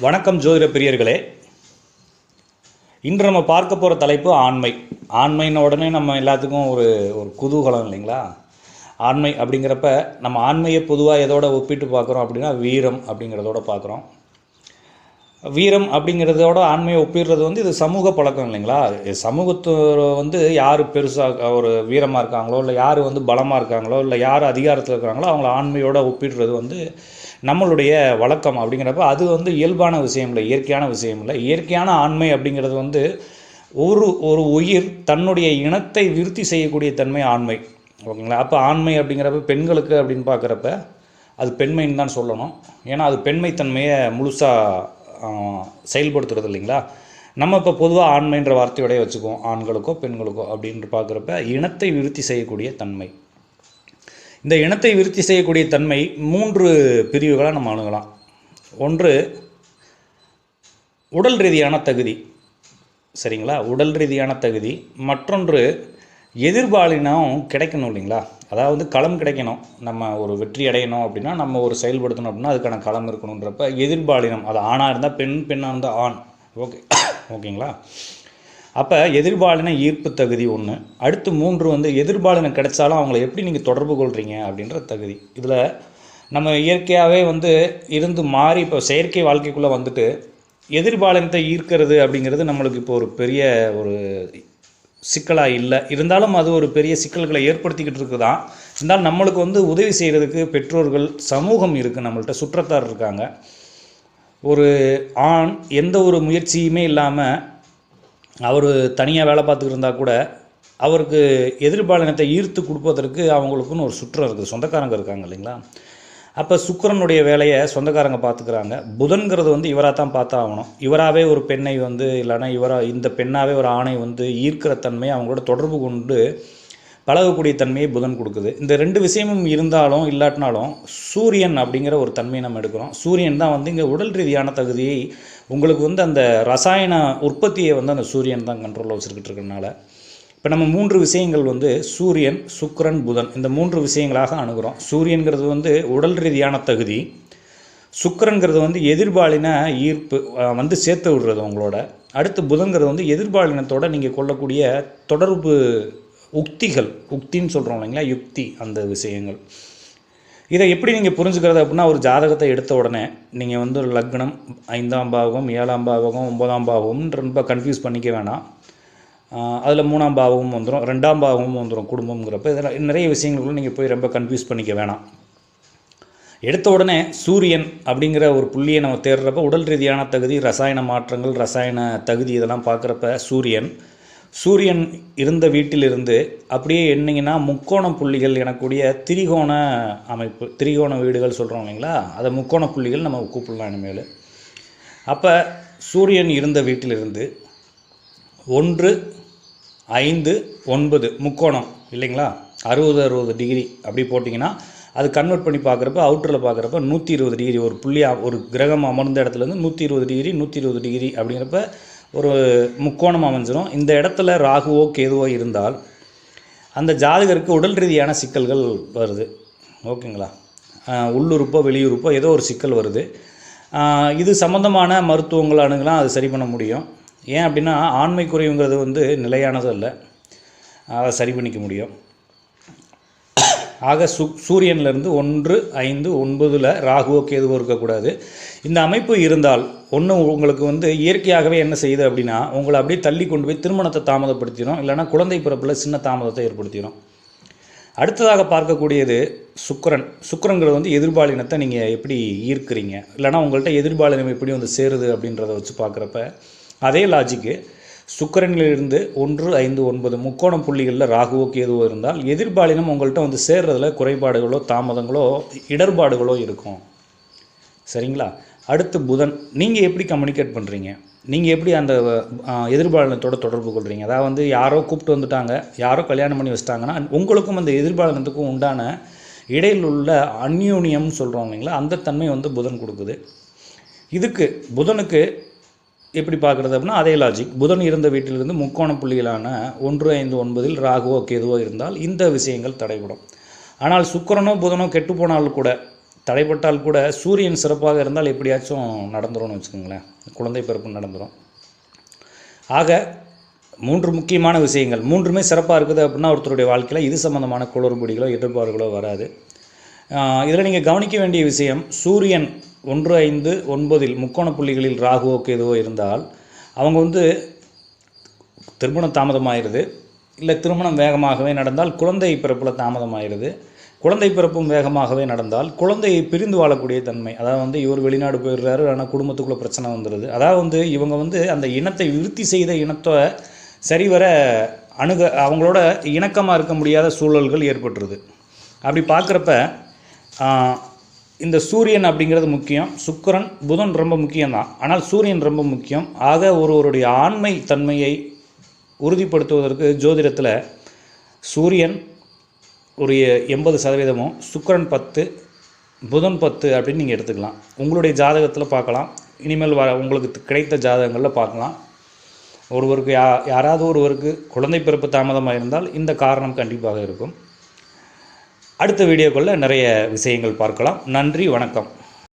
வணக்கம் ஜோதிட பிரியர்களே. இன்று நம்ம பார்க்க போகிற தலைப்பு ஆண்மை. ஆண்மைன்ன உடனே நம்ம எல்லாத்துக்கும் ஒரு ஒரு குதூகலம் இல்லைங்களா? ஆண்மை அப்படிங்கிறப்ப நம்ம ஆண்மையை பொதுவாக எதோட ஒப்பிட்டு பார்க்குறோம் அப்படின்னா வீரம் அப்படிங்கிறதோட பார்க்குறோம். வீரம் அப்படிங்கிறதோட ஆண்மையை ஒப்பிடுறது வந்து இது சமூக பழக்கம் இல்லைங்களா? இது சமூகத்து வந்து யார் பெருசாக ஒரு வீரமாக இருக்காங்களோ இல்லை யார் வந்து பலமாக இருக்காங்களோ இல்லை யார் அதிகாரத்தில் இருக்கிறாங்களோ அவங்கள ஆண்மையோட ஒப்பிடுறது வந்து நம்மளுடைய வழக்கம் அப்படிங்கிறப்ப அது வந்து இயல்பான விஷயம் இல்லை இயற்கையான விஷயம் இல்லை. இயற்கையான ஆண்மை அப்படிங்கிறது வந்து ஒரு ஒரு உயிர் தன்னுடைய இனத்தை விருத்தி செய்யக்கூடிய தன்மை ஆண்மை. ஓகேங்களா? அப்போ ஆண்மை அப்படிங்கிறப்ப பெண்களுக்கு அப்படின்னு பார்க்குறப்ப அது பெண்மைன்னு தான் சொல்லணும். ஏன்னா அது பெண்மைத்தன்மையை முழுசாக செயல்படுத்துறது இல்லைங்களா? நம்ம இப்போ பொதுவாக ஆண்மைன்ற வார்த்தையோடய வச்சுக்குவோம். ஆண்களுக்கோ பெண்களுக்கோ அப்படின்ட்டு பார்க்குறப்ப இனத்தை விருத்தி செய்யக்கூடிய தன்மை. இந்த இனத்தை விருத்தி செய்யக்கூடிய தன்மை மூன்று பிரிவுகளாக நம்ம அணுகலாம். ஒன்று உடல் ரீதியான தகுதி. சரிங்களா? உடல் ரீதியான தகுதி. மற்றொன்று எதிர்பாலினம் கிடைக்கணும் இல்லைங்களா? அதாவது களம் கிடைக்கணும். நம்ம ஒரு வெற்றி அடையணும் அப்படின்னா நம்ம ஒரு செயல்படுத்தணும் அப்படின்னா அதுக்கான களம் இருக்கணுன்றப்ப எதிர்பாலினம் அது ஆணாக இருந்தால் பெண் பெண்ணாக இருந்தால் ஆண். ஓகே ஓகேங்களா? அப்போ எதிர்பாலின ஈர்ப்பு தகுதி ஒன்று அடுத்து மூன்று வந்து எதிர்பாலினம் கிடைச்சாலும் அவங்கள எப்படி நீங்கள் தொடர்பு கொள்கிறீங்க அப்படின்ற தகுதி. இதில் நம்ம இயற்கையாகவே வந்து இருந்து மாறி இப்போ செயற்கை வாழ்க்கைக்குள்ளே வந்துட்டு எதிர்பாலினத்தை ஈர்க்கிறது அப்படிங்கிறது நம்மளுக்கு இப்போ ஒரு பெரிய ஒரு சிக்கலாக இல்லை. இருந்தாலும் அது ஒரு பெரிய சிக்கல்களை ஏற்படுத்திக்கிட்டு இருக்குதான். இருந்தாலும் நம்மளுக்கு வந்து உதவி செய்கிறதுக்கு பெற்றோர்கள் சமூகம் இருக்குது நம்மள்ட்ட சுற்றத்தார் இருக்காங்க. ஒரு ஆண் எந்த ஒரு முயற்சியுமே இல்லாமல் அவர் தனியாக வேலை பார்த்துக்கிட்டு இருந்தால் கூட அவருக்கு எதிர்பாலினத்தை ஈர்த்து கொடுப்பதற்கு அவங்களுக்குன்னு ஒரு சுற்றம் இருக்குது. சொந்தக்காரங்க இருக்காங்க இல்லைங்களா? அப்போ சுக்கிரனுடைய வேலையை சொந்தக்காரங்க பார்த்துக்கிறாங்க. புதன்கிறது வந்து இவராக தான் பார்த்தா ஆகணும் இவராகவே ஒரு பெண்ணை வந்து இல்லைன்னா இவராக இந்த பெண்ணாகவே ஒரு ஆணை வந்து ஈர்க்கிற தன்மையை அவங்களோட தொடர்பு கொண்டு பழகக்கூடிய தன்மையை புதன் கொடுக்குது. இந்த ரெண்டு விஷயமும் இருந்தாலும் இல்லாட்டினாலும் சூரியன் அப்படிங்கிற ஒரு தன்மையை நம்ம எடுக்கிறோம். சூரியன் தான் வந்து இங்கே உடல் ரீதியான தகுதியை உங்களுக்கு வந்து அந்த ரசாயன உற்பத்தியை வந்து அந்த சூரியன் தான் கண்ட்ரோலில் வச்சுருக்கிட்டு இருக்கிறனால. இப்போ நம்ம மூன்று விஷயங்கள் வந்து சூரியன் சுக்கரன் புதன். இந்த மூன்று விஷயங்களாக அணுகிறோம். சூரியன்கிறது வந்து உடல் ரீதியான தகுதி. சுக்கிரன்கிறது வந்து எதிர்பாலின ஈர்ப்பு வந்து சேர்த்து விடுறது உங்களோட. அடுத்து புதன்கிறது வந்து எதிர்பாலினத்தோட நீங்கள் கொள்ளக்கூடிய தொடர்பு உக்திகள். உக்தின்னு சொல்கிறோம் இல்லைங்களா? யுக்தி அந்த விஷயங்கள். இதை எப்படி நீங்கள் புரிஞ்சுக்கிறது அப்படின்னா ஒரு ஜாதகத்தை எடுத்த உடனே நீங்கள் வந்து லக்னம் ஐந்தாம் பாவகம் ஏழாம் பாவகம் ஒன்பதாம் பாவகம் ரொம்ப கன்ஃபியூஸ் பண்ணிக்க வேணாம். அதில் மூணாம் பாவமும் வந்துடும் ரெண்டாம் பாவமும் வந்துடும் குடும்பங்கிறப்ப இதில் நிறைய விஷயங்களுக்குள்ள நீங்கள் போய் ரொம்ப கன்ஃபியூஸ் பண்ணிக்க வேணாம். எடுத்த உடனே சூரியன் அப்படிங்கிற ஒரு புள்ளியை நம்ம தேடுறப்ப உடல் ரீதியான தகுதி ரசாயன மாற்றங்கள் ரசாயன தகுதி இதெல்லாம் பார்க்குறப்ப சூரியன். சூரியன் இருந்த வீட்டிலிருந்து அப்படியே எண்ணிங்கன்னா முக்கோண புள்ளிகள் எனக்கூடிய திரிகோண அமைப்பு திரிகோண வீடுகள் சொல்கிறோம் இல்லைங்களா? அதை முக்கோண புள்ளிகள் நம்ம கூப்பிடலாம் இனிமேல். அப்போ சூரியன் இருந்த வீட்டிலிருந்து ஒன்று ஐந்து ஒன்பது முக்கோணம் இல்லைங்களா? அறுபது அறுபது டிகிரி அப்படி போட்டிங்கன்னா அது கன்வெர்ட் பண்ணி பார்க்குறப்ப அவுட்டரில் பார்க்குறப்ப நூற்றி இருபது டிகிரி ஒரு புள்ளியாக ஒரு கிரகம் அமர்ந்த இடத்துலேருந்து நூற்றி இருபது டிகிரி நூற்றி இருபது டிகிரி அப்படிங்கிறப்ப ஒரு முக்கோணம் அமைஞ்சிரும். இந்த இடத்துல ராகுவோ கேதுவோ இருந்தால் அந்த ஜாதகருக்கு உடல் ரீதியான சிக்கல்கள் வருது. ஓகேங்களா? உள்ளூருப்போ உள்ளுறுப்போ ஏதோ ஒரு சிக்கல் வருது. இது சம்மந்தமான மருத்துவங்கள் அணுகலாம் அது சரி பண்ண முடியும். ஏன் அப்படின்னா ஆண்மை குறைவுங்கிறது வந்து நிலையானது அல்ல அதை சரி பண்ணிக்க முடியும். ஆக சு சூரியன்லேருந்து ஒன்று ஐந்து ஒன்பதில் ராகுவோ கேதுவோ இருக்கக்கூடாது. இந்த அமைப்பு இருந்தால் ஒன்று உங்களுக்கு வந்து இயற்கையாகவே என்ன செய்யுது அப்படின்னா உங்களை அப்படியே தள்ளி கொண்டு போய் திருமணத்தை தாமதப்படுத்திடும் இல்லைனா குழந்தை பிறப்பில் சின்ன தாமதத்தை ஏற்படுத்திடும் அடுத்ததாக பார்க்கக்கூடியது சுக்கரன். சுக்கரங்கிறது வந்து எதிர்பாலினத்தை நீங்கள் எப்படி ஈர்க்கிறீங்க? இல்லைனா உங்கள்கிட்ட எதிர்பாலினம் எப்படி வந்து சேருது அப்படின்றத வச்சு பார்க்குறப்ப அதே லாஜிக்கு சுக்கரனிலிருந்து ஒன்று ஐந்து ஒன்பது முக்கோணம் புள்ளிகளில் ராகுவோ கேதுவோ இருந்தால் எதிர்பாலினம் உங்கள்கிட்ட வந்து சேர்றதுல குறைபாடுகளோ தாமதங்களோ இடர்பாடுகளோ இருக்கும். சரிங்களா? அடுத்து புதன் நீங்கள் எப்படி கம்யூனிகேட் பண்ணுறீங்க நீங்கள் எப்படி அந்த அஹ், எதிர்பாலினத்தோட தொடர்பு கொள்கிறீங்க அதாவது வந்து யாரோ கூப்பிட்டு வந்துட்டாங்க யாரோ கல்யாணம் பண்ணி வச்சிட்டாங்கன்னா உங்களுக்கும் அந்த எதிர்பாலினத்துக்கும் உண்டான இடையில் உள்ள அந்யோன்யம் சொல்கிறோம் இல்லைங்களா? அந்த தன்மை வந்து புதன் கொடுக்குது. இதுக்கு புதனுக்கு எப்படி பார்க்குறது அப்படின்னா அதே லாஜிக் புதன் இருந்த வீட்டிலிருந்து முக்கோண புள்ளிகளான ஒன்று ஐந்து ஒன்பதில் ராகுவோ கேதுவோ இருந்தால் இந்த விஷயங்கள் தடைபடும். ஆனால் சுக்கிரனோ புதனோ கெட்டு போனாலும் கூட தடைப்பட்டால் கூட சூரியன் சிறப்பாக இருந்தால் எப்படியாச்சும் நடந்துரும்னு வச்சுக்கோங்களேன். குழந்தை பிறப்பு நடந்துடும் ஆக மூன்று முக்கியமான விஷயங்கள். மூன்றுமே சிறப்பாக இருக்குது அப்படின்னா ஒருத்தருடைய வாழ்க்கையில் இது சம்மந்தமான குளறுபடிகளோ எதிர்பார்ப்புகளோ வராது. இதில் நீங்கள் கவனிக்க வேண்டிய விஷயம் சூரியன் ஒன்று ஐந்து ஒன்பதில் முக்கோண புள்ளிகளில் ராகுவோ கேதுவோ இருந்தால் அவங்க வந்து திருமணம் தாமதமாயிருது. இல்லை திருமணம் வேகமாகவே நடந்தால் குழந்தை பிறப்பில் தாமதமாயிருது. குழந்தை பிறப்பும் வேகமாகவே நடந்தால் குழந்தையை பிரிந்து வாழக்கூடிய தன்மை அதாவது வந்து இவர் வெளிநாடு போயிடுறாரு ஆனால் குடும்பத்துக்குள்ளே பிரச்சனை வந்துடுது அதாவது வந்து இவங்க வந்து அந்த இனத்தை விருத்தி செய்த இனத்தை சரிவர அணுக அவங்களோட இணக்கமாக இருக்க முடியாத சூழல்கள் ஏற்பட்டுருது. அப்படி பார்க்குறப்ப இந்த சூரியன் அப்படிங்கிறது முக்கியம். சுக்கரன் புதன் ரொம்ப முக்கியம்தான். ஆனால் சூரியன் ரொம்ப முக்கியம். ஆக ஒருவருடைய ஆண்மை தன்மையை உறுதிப்படுத்துவதற்கு ஜோதிடத்தில் சூரியன் ஒரு எண்பது சதவீதமும் சுக்கரன் பத்து புதன் பத்து அப்படின்னு நீங்கள் எடுத்துக்கலாம். உங்களுடைய ஜாதகத்தில் பார்க்கலாம். இனிமேல் வர உங்களுக்கு கிடைத்த ஜாதகங்களில் பார்க்கலாம். ஒருவருக்கு யா யாராவது ஒருவருக்கு குழந்தை பிறப்பு தாமதமாக இருந்தால் இந்த காரணம் கண்டிப்பாக இருக்கும். அடுத்த வீடியோக்களில் நிறைய விஷயங்கள் பார்க்கலாம். நன்றி வணக்கம்.